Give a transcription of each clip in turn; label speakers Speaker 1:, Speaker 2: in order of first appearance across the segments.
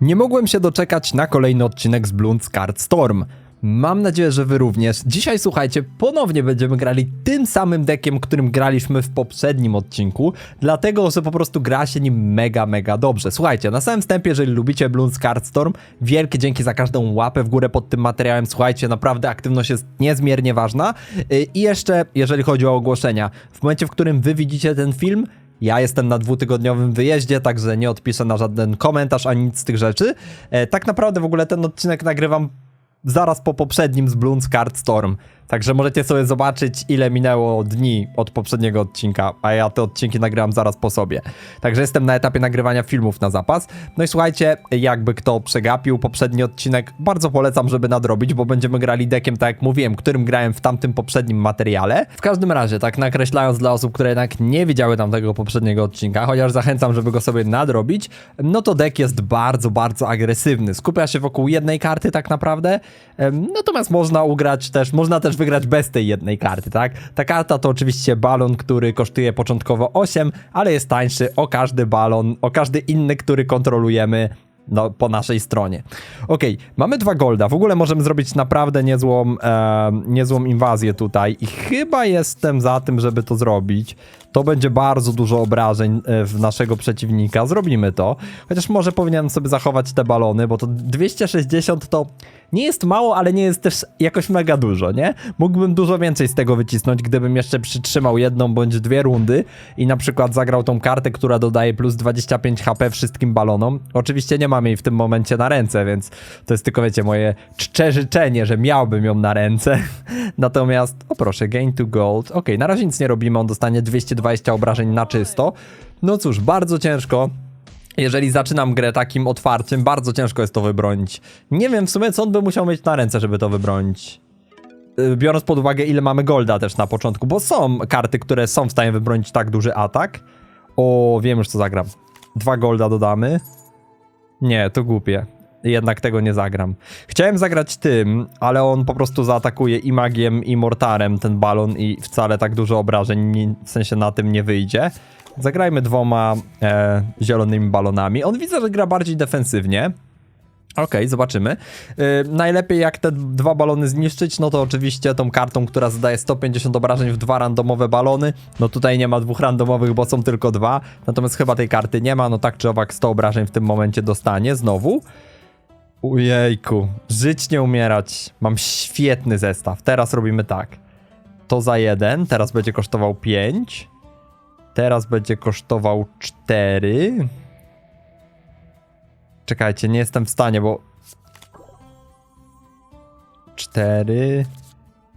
Speaker 1: Nie mogłem się doczekać na kolejny odcinek z Bloons Card Storm. Mam nadzieję, że wy również. Dzisiaj słuchajcie, ponownie będziemy grali tym samym deckiem, którym graliśmy w poprzednim odcinku, dlatego, że po prostu gra się nim mega, mega dobrze. Słuchajcie, na samym wstępie, jeżeli lubicie Bloons Card Storm, wielkie dzięki za każdą łapę w górę pod tym materiałem. Słuchajcie, naprawdę aktywność jest niezmiernie ważna. Yy, I jeszcze, jeżeli chodzi o ogłoszenia, w momencie, w którym wy widzicie ten film, ja jestem na dwutygodniowym wyjeździe, także nie odpiszę na żaden komentarz ani nic z tych rzeczy. E, tak naprawdę w ogóle ten odcinek nagrywam zaraz po poprzednim z Bloons Card Storm. Także możecie sobie zobaczyć, ile minęło dni od poprzedniego odcinka, a ja te odcinki nagrywam zaraz po sobie. Także jestem na etapie nagrywania filmów na zapas. No i słuchajcie, jakby kto przegapił poprzedni odcinek, bardzo polecam, żeby nadrobić, bo będziemy grali deckiem, tak jak mówiłem, którym grałem w tamtym poprzednim materiale. W każdym razie, tak nakreślając dla osób, które jednak nie widziały tamtego poprzedniego odcinka, chociaż zachęcam, żeby go sobie nadrobić, no to deck jest bardzo, bardzo agresywny. Skupia się wokół jednej karty tak naprawdę, natomiast można ugrać też, można też wygrać bez tej jednej karty, tak? Ta karta to oczywiście balon, który kosztuje początkowo 8, ale jest tańszy o każdy balon, o każdy inny, który kontrolujemy no, po naszej stronie. Okej, mamy dwa golda. W ogóle możemy zrobić naprawdę niezłą, e, niezłą inwazję tutaj i chyba jestem za tym, żeby to zrobić. To będzie bardzo dużo obrażeń e, w naszego przeciwnika. Zrobimy to. Chociaż może powinienem sobie zachować te balony, bo to 260 to nie jest mało, ale nie jest też jakoś mega dużo, nie? Mógłbym dużo więcej z tego wycisnąć, gdybym jeszcze przytrzymał jedną bądź dwie rundy i na przykład zagrał tą kartę, która dodaje plus 25 HP wszystkim balonom. Oczywiście nie mam jej w tym momencie na ręce, więc to jest tylko, wiecie, moje czcze życzenie, że miałbym ją na ręce. Natomiast, o proszę, gain to gold. Ok, na razie nic nie robimy, on dostanie 220 obrażeń na czysto. No cóż, bardzo ciężko. Jeżeli zaczynam grę takim otwarciem, bardzo ciężko jest to wybronić. Nie wiem w sumie, co on by musiał mieć na ręce, żeby to wybronić. Yy, Biorąc pod uwagę, ile mamy golda też na początku, bo są karty, które są w stanie wybronić tak duży atak. O, wiem już co zagram. Dwa golda dodamy. Nie, to głupie. Jednak tego nie zagram. Chciałem zagrać tym, ale on po prostu zaatakuje i magiem, i mortarem ten balon i wcale tak dużo obrażeń w sensie na tym nie wyjdzie. Zagrajmy dwoma e, zielonymi balonami. On widzę, że gra bardziej defensywnie. Okej, zobaczymy. Yy, najlepiej jak te dwa balony zniszczyć, no to oczywiście tą kartą, która zadaje 150 obrażeń w dwa randomowe balony. No tutaj nie ma dwóch randomowych, bo są tylko dwa. Natomiast chyba tej karty nie ma, no tak czy owak 100 obrażeń w tym momencie dostanie znowu. Ujejku, żyć nie umierać. Mam świetny zestaw. Teraz robimy tak. To za jeden, teraz będzie kosztował 5. Teraz będzie kosztował 4. Czekajcie, nie jestem w stanie, bo... 4.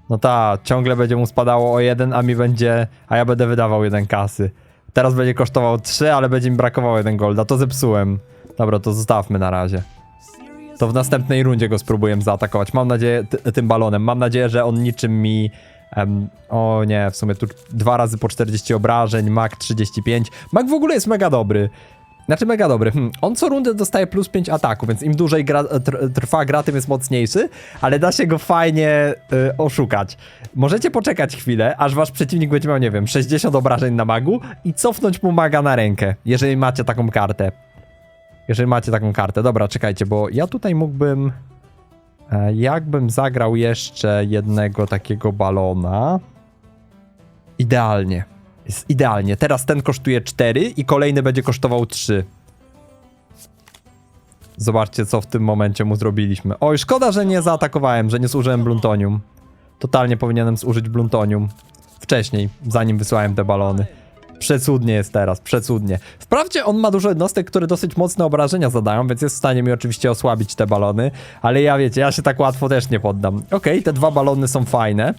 Speaker 1: No ta, ciągle będzie mu spadało o jeden, a mi będzie... A ja będę wydawał jeden kasy. Teraz będzie kosztował 3, ale będzie mi brakowało jeden golda. To zepsułem. Dobra, to zostawmy na razie. To w następnej rundzie go spróbuję zaatakować. Mam nadzieję, ty, tym balonem. Mam nadzieję, że on niczym mi. Em, o nie, w sumie tu dwa razy po 40 obrażeń, Mag 35. Mag w ogóle jest mega dobry. Znaczy mega dobry. Hmm. On co rundę dostaje plus 5 ataku, więc im dłużej gra, tr, trwa gra, tym jest mocniejszy, ale da się go fajnie y, oszukać. Możecie poczekać chwilę, aż wasz przeciwnik będzie miał, nie wiem, 60 obrażeń na magu i cofnąć mu maga na rękę, jeżeli macie taką kartę. Jeżeli macie taką kartę. Dobra, czekajcie, bo ja tutaj mógłbym... E, jakbym zagrał jeszcze jednego takiego balona... Idealnie. Jest idealnie. Teraz ten kosztuje 4 i kolejny będzie kosztował 3. Zobaczcie, co w tym momencie mu zrobiliśmy. Oj, szkoda, że nie zaatakowałem, że nie zużyłem bluntonium. Totalnie powinienem zużyć bluntonium. Wcześniej, zanim wysłałem te balony. Przecudnie jest teraz, przecudnie. Wprawdzie on ma dużo jednostek, które dosyć mocne obrażenia zadają, więc jest w stanie mi oczywiście osłabić te balony, ale ja wiecie, ja się tak łatwo też nie poddam. Okej, te dwa balony są fajne.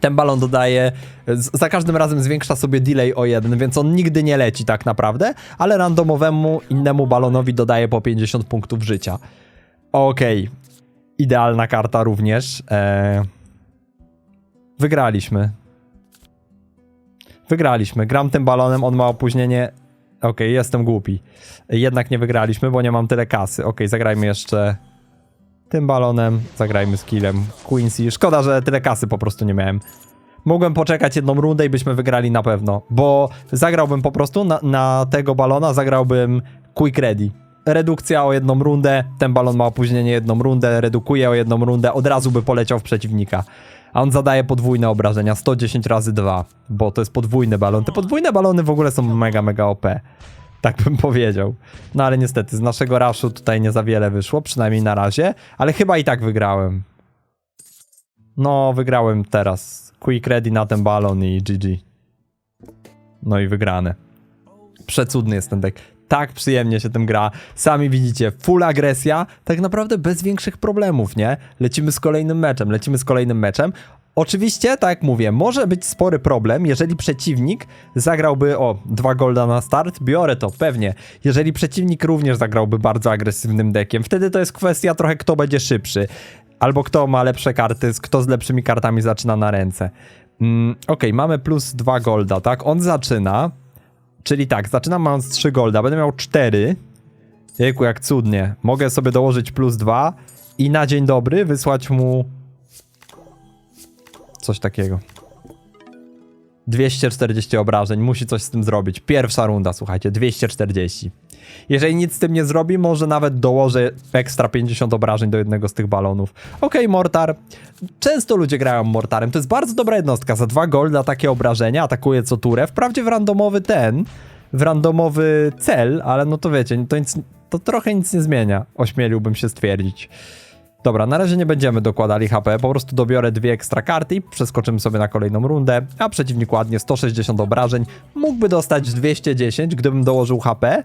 Speaker 1: Ten balon dodaje, za każdym razem zwiększa sobie delay o jeden, więc on nigdy nie leci tak naprawdę, ale randomowemu innemu balonowi dodaje po 50 punktów życia. Okej, idealna karta również. Eee... Wygraliśmy. Wygraliśmy. Gram tym balonem, on ma opóźnienie. Okej, jestem głupi. Jednak nie wygraliśmy, bo nie mam tyle kasy. Okej, zagrajmy jeszcze tym balonem, zagrajmy skillem Quincy. Szkoda, że tyle kasy po prostu nie miałem. Mogłem poczekać jedną rundę i byśmy wygrali na pewno, bo zagrałbym po prostu na, na tego balona, zagrałbym Quick Ready. redukcja o jedną rundę, ten balon ma opóźnienie jedną rundę, redukuje o jedną rundę, od razu by poleciał w przeciwnika. A on zadaje podwójne obrażenia, 110 razy 2, bo to jest podwójny balon. Te podwójne balony w ogóle są mega, mega OP. Tak bym powiedział. No ale niestety, z naszego raszu tutaj nie za wiele wyszło, przynajmniej na razie, ale chyba i tak wygrałem. No, wygrałem teraz. Quick ready na ten balon i GG. No i wygrane. Przecudny jest ten deck. Tak przyjemnie się tym gra. Sami widzicie, full agresja, tak naprawdę bez większych problemów, nie? Lecimy z kolejnym meczem, lecimy z kolejnym meczem. Oczywiście, tak jak mówię, może być spory problem, jeżeli przeciwnik zagrałby, o, dwa golda na start, biorę to, pewnie. Jeżeli przeciwnik również zagrałby bardzo agresywnym deckiem, wtedy to jest kwestia trochę kto będzie szybszy. Albo kto ma lepsze karty, kto z lepszymi kartami zaczyna na ręce. Mm, Okej, mamy plus dwa golda, tak? On zaczyna, Czyli tak, zaczynam mając 3 golda, będę miał 4. Jejku, jak cudnie. Mogę sobie dołożyć plus 2 i na dzień dobry wysłać mu coś takiego. 240 obrażeń, musi coś z tym zrobić. Pierwsza runda, słuchajcie, 240. Jeżeli nic z tym nie zrobi, może nawet dołożę ekstra 50 obrażeń do jednego z tych balonów. Okej, Mortar. Często ludzie grają Mortarem. To jest bardzo dobra jednostka. Za dwa golda takie obrażenia atakuje co turę. Wprawdzie w randomowy ten, w randomowy cel, ale no to wiecie, to, nic, to trochę nic nie zmienia. Ośmieliłbym się stwierdzić. Dobra, na razie nie będziemy dokładali HP, po prostu dobiorę dwie ekstra karty i przeskoczymy sobie na kolejną rundę, a przeciwnik ładnie 160 obrażeń, mógłby dostać 210, gdybym dołożył HP,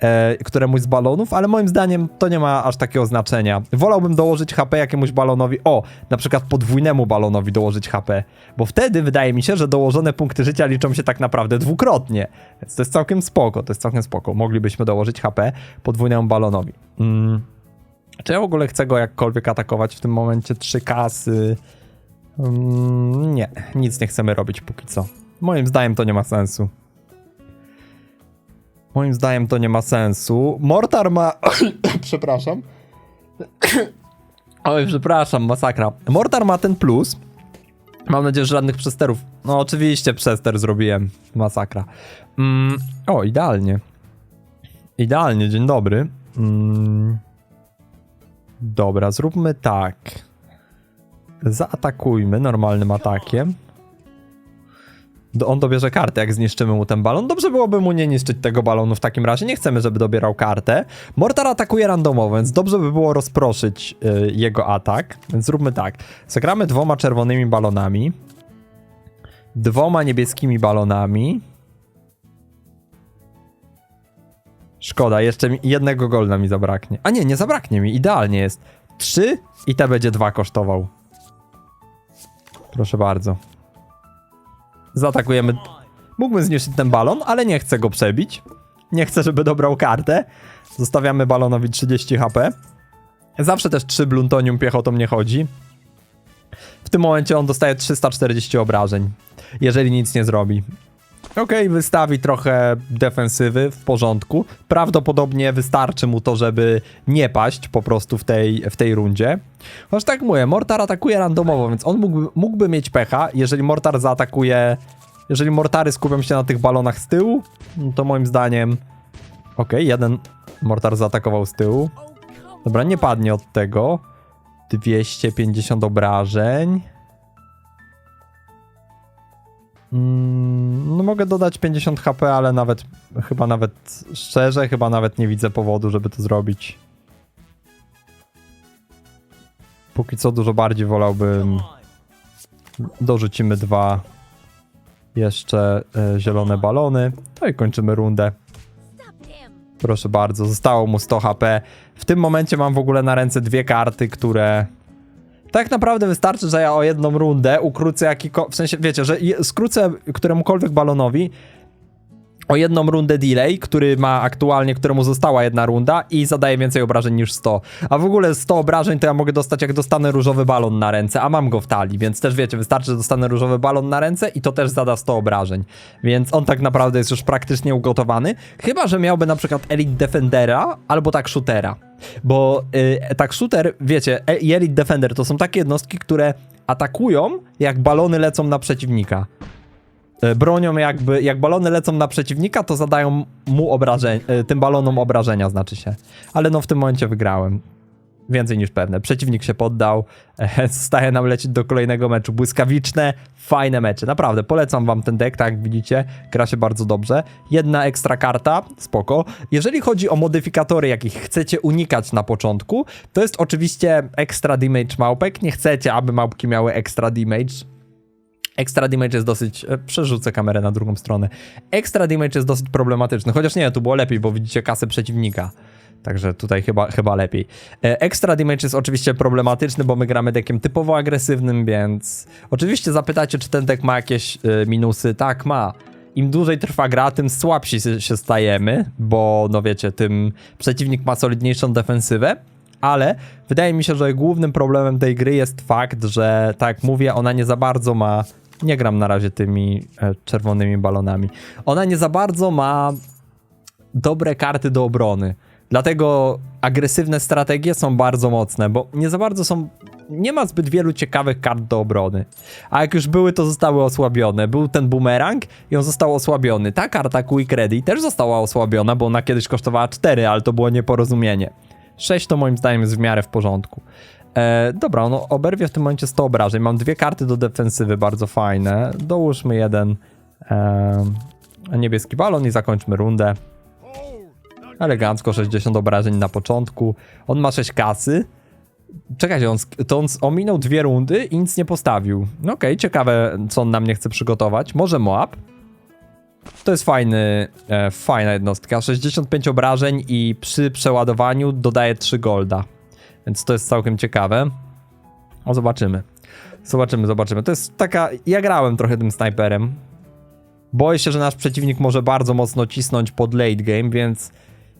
Speaker 1: e, któremuś z balonów, ale moim zdaniem to nie ma aż takiego znaczenia. Wolałbym dołożyć HP jakiemuś balonowi, o, na przykład podwójnemu balonowi dołożyć HP, bo wtedy wydaje mi się, że dołożone punkty życia liczą się tak naprawdę dwukrotnie, więc to jest całkiem spoko, to jest całkiem spoko. Moglibyśmy dołożyć HP podwójnemu balonowi. Mm. Czy ja w ogóle chcę go jakkolwiek atakować w tym momencie? Trzy kasy. Mm, nie, nic nie chcemy robić póki co. Moim zdaniem to nie ma sensu. Moim zdaniem to nie ma sensu. Mortar ma. przepraszam. Oj, przepraszam, masakra. Mortar ma ten plus. Mam nadzieję, że żadnych przesterów. No, oczywiście przester zrobiłem. Masakra. Mm, o, idealnie. Idealnie, dzień dobry. Mm. Dobra, zróbmy tak. Zaatakujmy normalnym atakiem. On dobierze kartę, jak zniszczymy mu ten balon. Dobrze byłoby mu nie niszczyć tego balonu w takim razie. Nie chcemy, żeby dobierał kartę. Mortar atakuje randomowo, więc dobrze by było rozproszyć y, jego atak. Więc zróbmy tak. Zagramy dwoma czerwonymi balonami. Dwoma niebieskimi balonami. Szkoda, jeszcze jednego golda mi zabraknie. A nie, nie zabraknie mi, idealnie jest. Trzy i te będzie dwa kosztował. Proszę bardzo. Zaatakujemy. Mógłbym zniszczyć ten balon, ale nie chcę go przebić. Nie chcę, żeby dobrał kartę. Zostawiamy balonowi 30 HP. Zawsze też 3 bluntonium piechotą nie chodzi. W tym momencie on dostaje 340 obrażeń, jeżeli nic nie zrobi. Okej, wystawi trochę defensywy w porządku. Prawdopodobnie wystarczy mu to, żeby nie paść po prostu w tej, w tej rundzie. Chociaż tak mówię, Mortar atakuje randomowo, więc on mógłby, mógłby mieć pecha, jeżeli Mortar zaatakuje... Jeżeli Mortary skupią się na tych balonach z tyłu, no to moim zdaniem... Okej, jeden Mortar zaatakował z tyłu. Dobra, nie padnie od tego. 250 obrażeń. Mm, no mogę dodać 50 HP, ale nawet, chyba nawet szczerze, chyba nawet nie widzę powodu, żeby to zrobić. Póki co dużo bardziej wolałbym... Dorzucimy dwa jeszcze e, zielone balony. No i kończymy rundę. Proszę bardzo, zostało mu 100 HP. W tym momencie mam w ogóle na ręce dwie karty, które tak naprawdę wystarczy, że ja o jedną rundę ukrócę jakikolwiek, w sensie, wiecie, że skrócę któremukolwiek balonowi o jedną rundę delay, który ma aktualnie, któremu została jedna runda i zadaje więcej obrażeń niż 100. A w ogóle 100 obrażeń to ja mogę dostać jak dostanę różowy balon na ręce, a mam go w talii, więc też wiecie, wystarczy, że dostanę różowy balon na ręce i to też zada 100 obrażeń. Więc on tak naprawdę jest już praktycznie ugotowany, chyba, że miałby na przykład Elite Defendera albo tak Shootera. Bo y, tak shooter, wiecie, e- i Elite Defender to są takie jednostki, które atakują, jak balony lecą na przeciwnika. E, bronią jakby, jak balony lecą na przeciwnika, to zadają mu obrażeń, e, tym balonom obrażenia, znaczy się. Ale no w tym momencie wygrałem. Więcej niż pewne. Przeciwnik się poddał, e, zostaje nam lecieć do kolejnego meczu. Błyskawiczne, fajne mecze. Naprawdę, polecam wam ten deck, tak jak widzicie, gra się bardzo dobrze. Jedna ekstra karta, spoko. Jeżeli chodzi o modyfikatory, jakich chcecie unikać na początku, to jest oczywiście extra damage małpek. Nie chcecie, aby małpki miały extra damage. Extra damage jest dosyć. e, Przerzucę kamerę na drugą stronę. Extra damage jest dosyć problematyczny, chociaż nie, tu było lepiej, bo widzicie kasę przeciwnika. Także tutaj chyba, chyba lepiej. E, Extra damage jest oczywiście problematyczny, bo my gramy deckiem typowo agresywnym, więc oczywiście zapytacie, czy ten deck ma jakieś e, minusy. Tak, ma. Im dłużej trwa gra, tym słabsi się stajemy, bo no wiecie, tym przeciwnik ma solidniejszą defensywę. Ale wydaje mi się, że głównym problemem tej gry jest fakt, że tak jak mówię, ona nie za bardzo ma. Nie gram na razie tymi e, czerwonymi balonami. Ona nie za bardzo ma dobre karty do obrony. Dlatego agresywne strategie są bardzo mocne, bo nie za bardzo są. Nie ma zbyt wielu ciekawych kart do obrony. A jak już były, to zostały osłabione. Był ten bumerang i on został osłabiony. Ta karta Quick Ready też została osłabiona, bo ona kiedyś kosztowała 4, ale to było nieporozumienie. 6 to moim zdaniem jest w miarę w porządku. E, dobra, no oberwie w tym momencie 100 obrażeń. Mam dwie karty do defensywy, bardzo fajne. Dołóżmy jeden e, niebieski balon i zakończmy rundę. Elegancko, 60 obrażeń na początku. On ma 6 kasy. Czekajcie, on, to on ominął dwie rundy i nic nie postawił. No okej, ciekawe, co on nam nie chce przygotować. Może Moab? To jest fajny, e, fajna jednostka. 65 obrażeń i przy przeładowaniu dodaje 3 golda. Więc to jest całkiem ciekawe. O, zobaczymy. Zobaczymy, zobaczymy. To jest taka... Ja grałem trochę tym snajperem. Boję się, że nasz przeciwnik może bardzo mocno cisnąć pod late game, więc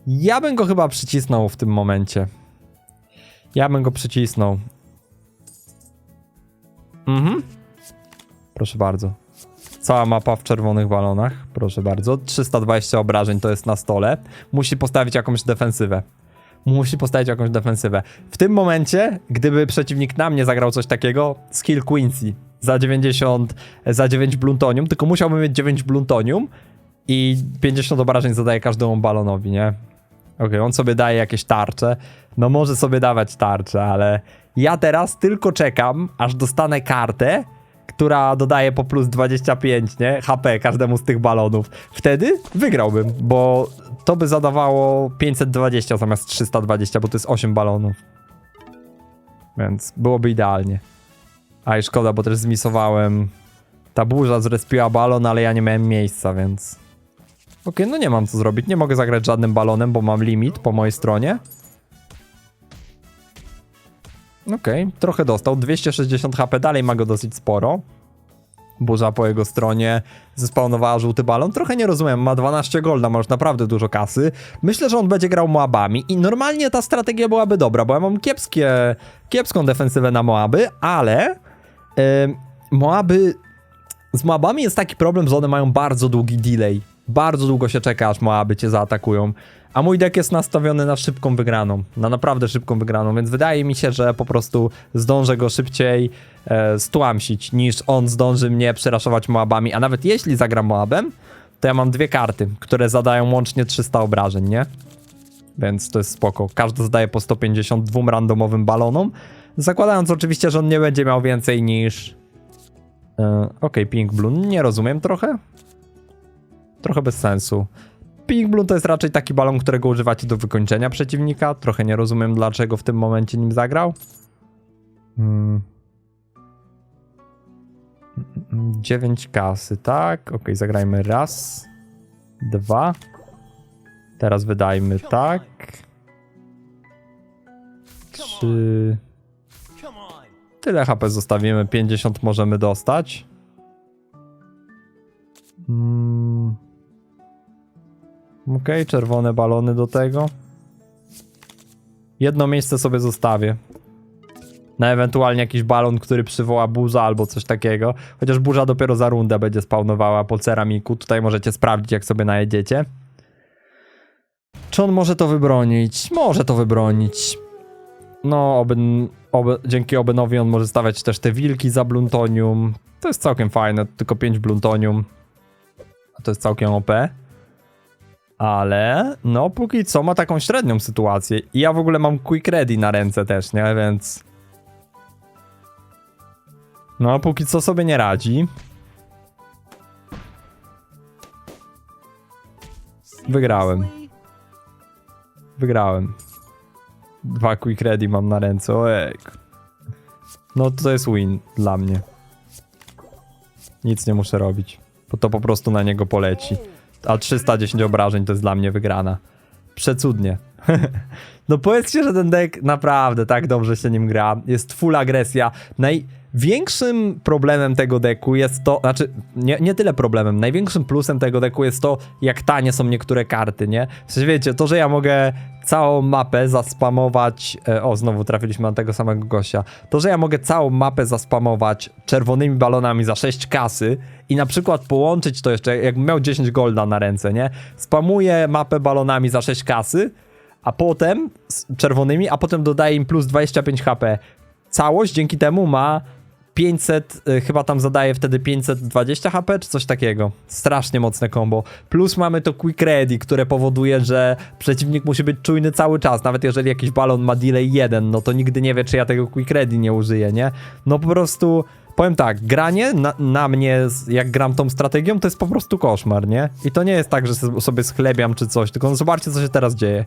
Speaker 1: ja bym go chyba przycisnął w tym momencie. Ja bym go przycisnął. Mhm. Proszę bardzo. Cała mapa w czerwonych balonach. Proszę bardzo. 320 obrażeń to jest na stole. Musi postawić jakąś defensywę. Musi postawić jakąś defensywę. W tym momencie, gdyby przeciwnik na mnie zagrał coś takiego, skill Quincy za 90, za 9 bluntonium, tylko musiałbym mieć 9 bluntonium i 50 obrażeń zadaje każdemu balonowi, nie? Okej, on sobie daje jakieś tarcze. No może sobie dawać tarcze, ale ja teraz tylko czekam, aż dostanę kartę, która dodaje po plus 25, nie? HP każdemu z tych balonów. Wtedy wygrałbym, bo to by zadawało 520 zamiast 320, bo to jest 8 balonów. Więc byłoby idealnie. A i szkoda, bo też zmisowałem. Ta burza zrespiła balon, ale ja nie miałem miejsca, więc... Okej, no nie mam co zrobić. Nie mogę zagrać żadnym balonem, bo mam limit po mojej stronie. Okej, trochę dostał. 260 HP, dalej ma go dosyć sporo. Burza po jego stronie zespawnowała żółty balon. Trochę nie rozumiem, ma 12 golda, ma już naprawdę dużo kasy. Myślę, że on będzie grał Moabami i normalnie ta strategia byłaby dobra, bo ja mam kiepskie, kiepską defensywę na Moaby, ale yy, Moaby z Moabami jest taki problem, że one mają bardzo długi delay. Bardzo długo się czeka, aż Moaby cię zaatakują. A mój deck jest nastawiony na szybką wygraną. Na naprawdę szybką wygraną, więc wydaje mi się, że po prostu zdążę go szybciej e, stłamsić, niż on zdąży mnie przeraszować Moabami. A nawet jeśli zagram Moabem, to ja mam dwie karty, które zadają łącznie 300 obrażeń, nie? Więc to jest spoko. Każdy zadaje po 150 dwóm randomowym balonom. Zakładając oczywiście, że on nie będzie miał więcej niż E, Okej, Pink Blue, nie rozumiem trochę. Trochę bez sensu. Pink Blue to jest raczej taki balon, którego używacie do wykończenia przeciwnika. Trochę nie rozumiem, dlaczego w tym momencie nim zagrał. Hmm. 9 kasy, tak. Okej, zagrajmy raz, dwa. Teraz wydajmy tak. Trzy. Tyle HP zostawimy, 50 możemy dostać. Mm. Okej, czerwone balony do tego. Jedno miejsce sobie zostawię. Na ewentualnie jakiś balon, który przywoła burza albo coś takiego. Chociaż burza dopiero za rundę będzie spawnowała po ceramiku. Tutaj możecie sprawdzić, jak sobie najedziecie. Czy on może to wybronić? Może to wybronić. No, oby, oby, dzięki Obenowi on może stawiać też te wilki za bluntonium. To jest całkiem fajne, tylko 5 bluntonium. To jest całkiem OP. Ale no póki co ma taką średnią sytuację. I ja w ogóle mam quick ready na ręce też, nie? Więc... No póki co sobie nie radzi. Wygrałem. Wygrałem. Dwa quick ready mam na ręce, ojej. No to jest win dla mnie. Nic nie muszę robić, bo to po prostu na niego poleci. A 310 obrażeń to jest dla mnie wygrana. Przecudnie. no powiedzcie, że ten deck naprawdę tak dobrze się nim gra. Jest full agresja. Największym problemem tego deku jest to, znaczy nie, nie tyle problemem, największym plusem tego deku jest to, jak tanie są niektóre karty, nie? W sensie wiecie, to, że ja mogę całą mapę zaspamować, e, o znowu trafiliśmy na tego samego gościa, to, że ja mogę całą mapę zaspamować czerwonymi balonami za 6 kasy i na przykład połączyć to jeszcze, jakbym miał 10 golda na ręce, nie? Spamuję mapę balonami za 6 kasy, a potem z czerwonymi, a potem dodaję im plus 25 HP. Całość dzięki temu ma 500, y, chyba tam zadaje wtedy 520 HP, czy coś takiego. Strasznie mocne combo. Plus mamy to Quick Ready, które powoduje, że przeciwnik musi być czujny cały czas. Nawet jeżeli jakiś balon ma delay 1, no to nigdy nie wie, czy ja tego Quick Ready nie użyję, nie? No po prostu, powiem tak, granie na, na mnie, jak gram tą strategią, to jest po prostu koszmar, nie? I to nie jest tak, że sobie schlebiam czy coś, tylko no zobaczcie, co się teraz dzieje.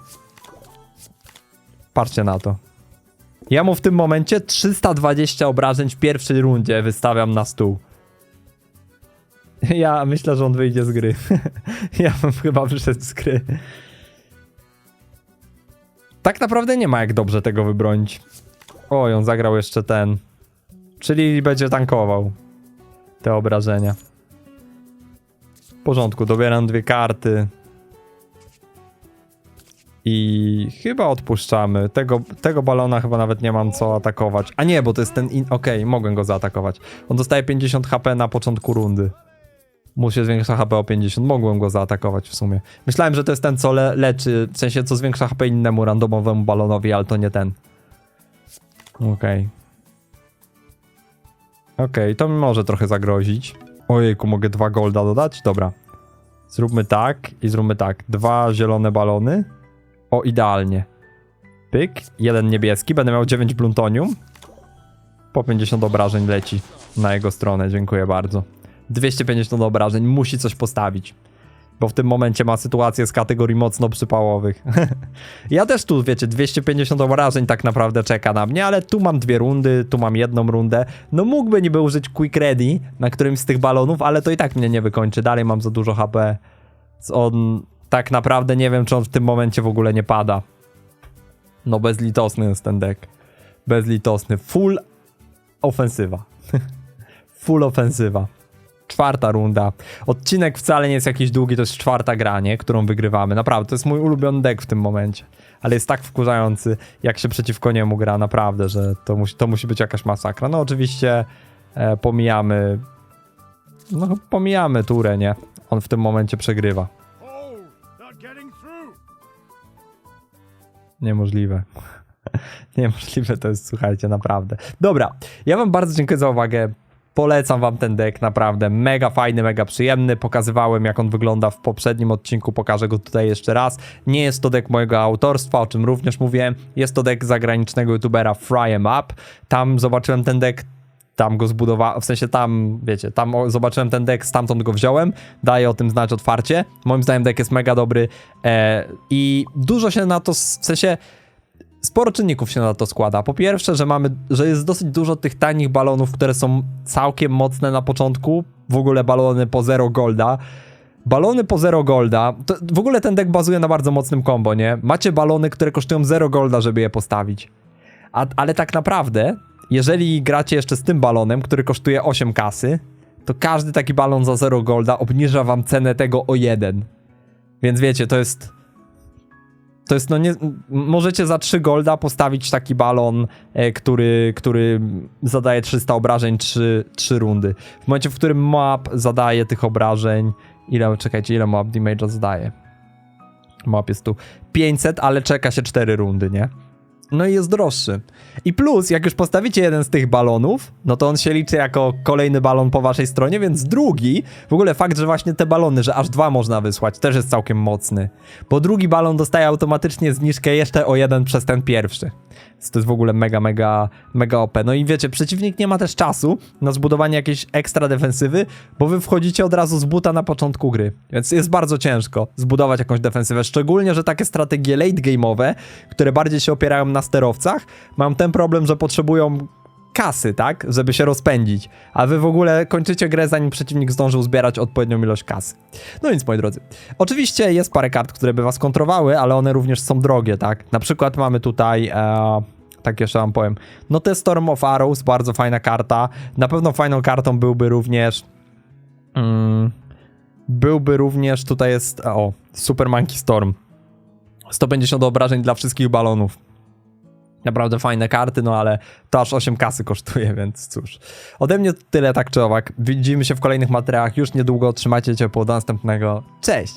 Speaker 1: Patrzcie na to. Ja mu w tym momencie 320 obrażeń w pierwszej rundzie wystawiam na stół. Ja myślę, że on wyjdzie z gry. ja bym chyba wyszedł z gry. Tak naprawdę nie ma jak dobrze tego wybronić. Oj, on zagrał jeszcze ten. Czyli będzie tankował te obrażenia. W porządku, dobieram dwie karty. I chyba odpuszczamy. Tego, tego balona chyba nawet nie mam co atakować. A nie, bo to jest ten in... Okej, mogłem go zaatakować. On dostaje 50 HP na początku rundy. Mu się zwiększa HP o 50. Mogłem go zaatakować w sumie. Myślałem, że to jest ten, co le leczy, w sensie co zwiększa HP innemu randomowemu balonowi, ale to nie ten. Okej. Okej, to mi może trochę zagrozić. Ojejku, mogę dwa golda dodać? Dobra. Zróbmy tak i zróbmy tak. Dwa zielone balony. O, idealnie. Pyk, jeden niebieski, będę miał 9 bluntonium. Po 50 obrażeń leci na jego stronę, dziękuję bardzo. 250 obrażeń, musi coś postawić. Bo w tym momencie ma sytuację z kategorii mocno przypałowych. ja też tu, wiecie, 250 obrażeń tak naprawdę czeka na mnie, ale tu mam dwie rundy, tu mam jedną rundę. No mógłby niby użyć Quick Ready na którymś z tych balonów, ale to i tak mnie nie wykończy. Dalej mam za dużo HP. On tak naprawdę nie wiem, czy on w tym momencie w ogóle nie pada. No bezlitosny jest ten deck. Bezlitosny. Full ofensywa. Full ofensywa. Czwarta runda. Odcinek wcale nie jest jakiś długi, to jest czwarta granie, którą wygrywamy. Naprawdę, to jest mój ulubiony deck w tym momencie. Ale jest tak wkurzający, jak się przeciwko niemu gra, naprawdę, że to musi, to musi być jakaś masakra. No oczywiście e, pomijamy... No pomijamy turę, nie? On w tym momencie przegrywa. Niemożliwe. Niemożliwe to jest, słuchajcie, naprawdę. Dobra, ja wam bardzo dziękuję za uwagę. Polecam wam ten deck, naprawdę mega fajny, mega przyjemny. Pokazywałem jak on wygląda w poprzednim odcinku, pokażę go tutaj jeszcze raz. Nie jest to deck mojego autorstwa, o czym również mówiłem. Jest to deck zagranicznego youtubera Fry em Up. Tam zobaczyłem ten deck, tam go zbudowałem, w sensie tam, wiecie, tam zobaczyłem ten deck, stamtąd go wziąłem, daję o tym znać otwarcie. Moim zdaniem deck jest mega dobry e, i dużo się na to, w sensie sporo czynników się na to składa. Po pierwsze, że mamy, że jest dosyć dużo tych tanich balonów, które są całkiem mocne na początku, w ogóle balony po 0 golda. Balony po 0 golda, to w ogóle ten deck bazuje na bardzo mocnym combo, nie? Macie balony, które kosztują 0 golda, żeby je postawić. A, ale tak naprawdę, jeżeli gracie jeszcze z tym balonem, który kosztuje 8 kasy, to każdy taki balon za 0 golda obniża wam cenę tego o 1. Więc wiecie, to jest. To jest, no nie. Możecie za 3 golda postawić taki balon, e, który, który zadaje 300 obrażeń 3, 3 rundy. W momencie, w którym map zadaje tych obrażeń. Ile, czekajcie, ile map damage'a zadaje? Map jest tu 500, ale czeka się 4 rundy, nie? No i jest droższy. I plus, jak już postawicie jeden z tych balonów, no to on się liczy jako kolejny balon po waszej stronie, więc drugi, w ogóle fakt, że właśnie te balony, że aż dwa można wysłać, też jest całkiem mocny. Bo drugi balon dostaje automatycznie zniżkę jeszcze o jeden przez ten pierwszy. Więc to jest w ogóle mega, mega, mega OP. No i wiecie, przeciwnik nie ma też czasu na zbudowanie jakiejś ekstra defensywy, bo wy wchodzicie od razu z buta na początku gry. Więc jest bardzo ciężko zbudować jakąś defensywę. Szczególnie, że takie strategie late game'owe, które bardziej się opierają na sterowcach, mam ten problem, że potrzebują kasy, tak? Żeby się rozpędzić. A wy w ogóle kończycie grę, zanim przeciwnik zdążył zbierać odpowiednią ilość kasy. No więc, moi drodzy, oczywiście jest parę kart, które by was kontrowały, ale one również są drogie, tak? Na przykład mamy tutaj... E, tak jeszcze wam powiem. No jest Storm of Arrows, bardzo fajna karta. Na pewno fajną kartą byłby również... Mm, byłby również, tutaj jest, o, Super Monkey Storm. 150 obrażeń dla wszystkich balonów. Naprawdę fajne karty, no ale to aż 8 kasy kosztuje, więc cóż. Ode mnie tyle tak czy owak. Widzimy się w kolejnych materiałach już niedługo. Trzymajcie ciepło, do następnego. Cześć!